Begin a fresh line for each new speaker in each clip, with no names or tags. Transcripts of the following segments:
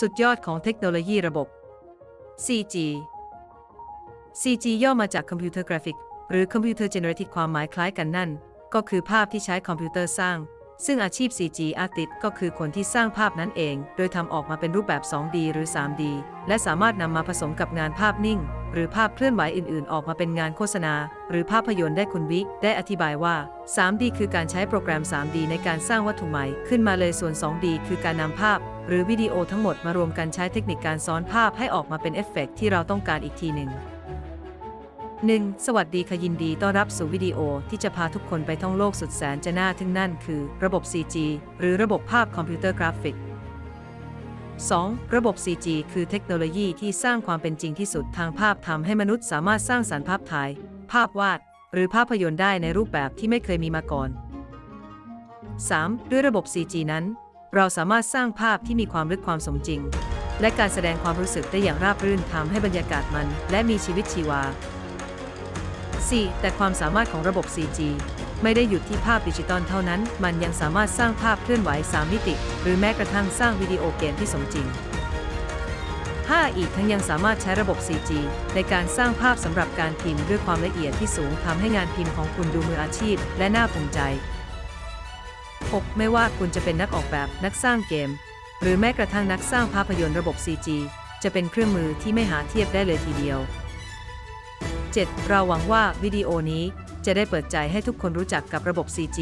สุดยอดของเทคโนโลยีระบบ CG CG ย่อมาจาก Computer Graphic หรือ Computer Generated ความหมายคล้ายกันนั่น ก็คือภาพที่ใช้คอมพิวเตอร์สร้าง ซึ่งอาชีพ CG Artist ก็คือคนที่สร้างภาพนั้นเอง โดยทำออกมาเป็นรูปแบบ 2D หรือ 3D และสามารถนำมาผสมกับงานภาพนิ่ง หรือภาพเคลื่อนไหวอื่น ๆ ออกมาเป็นงานโฆษณา หรือภาพยนตร์ได้คุณวิได้อธิบายว่า 3D คือการใช้โปรแกรม 3D ในการสร้างวัตถุใหม่ขึ้นมาเลยส่วน 2D คือการนำภาพ หรือวิดีโอทั้งหมดมารวมกันใช้เทคนิคการซ้อนภาพให้ออกมาเป็นเอฟเฟกต์ที่เราต้องการอีกทีหนึ่ง 1. สวัสดีค่ะยินดีต้อนรับสู่วิดีโอที่จะพาทุกคนไปท่องโลกสุดแสนจะน่าทึ่งนั่นคือ ระบบ CG หรือระบบภาพคอมพิวเตอร์กราฟิก 2. ระบบ CG คือเทคโนโลยีที่สร้างความเป็นจริงที่สุดทางภาพทำให้มนุษย์สามารถสร้างสรรค์ภาพถ่าย ภาพวาด หรือภาพยนตร์ได้ในรูปแบบที่ไม่เคยมีมาก่อน 3. ด้วยระบบ CG นั้น เราสามารถสร้างภาพที่มีความลึกความสมจริง และการแสดงความรู้สึกได้อย่างราบรื่นทำให้บรรยากาศมัน และมีชีวิตชีวา 4. แต่ความสามารถของระบบ CG ไม่ได้หยุดที่ภาพดิจิตอลเท่านั้น มันยังสามารถสร้างภาพเคลื่อนไหว 3 มิติ หรือแม้กระทั่งสร้างวิดีโอเกมที่สมจริง 5. อีกทั้งยังสามารถใช้ระบบ CG ในการสร้างภาพสำหรับการพิมพ์ด้วยความละเอียดที่สูงทำให้งานพิมพ์ของคุณดูมืออาชีพ และน่าภูมิใจ 6. ไม่ว่าคุณจะเป็นนักออกแบบนักสร้างเกม หรือแม้กระทั่งนักสร้างภาพยนตร์ระบบ CG จะเป็นเครื่องมือที่ไม่หาเทียบได้เลยทีเดียว 7. เราหวังว่าวิดีโอนี้จะได้เปิดใจให้ทุกคนรู้จักกับระบบ CG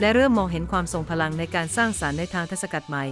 และเริ่มมองเห็นความทรงพลังในการสร้างสารรค์ในทางทศกัณฐ์ใหม่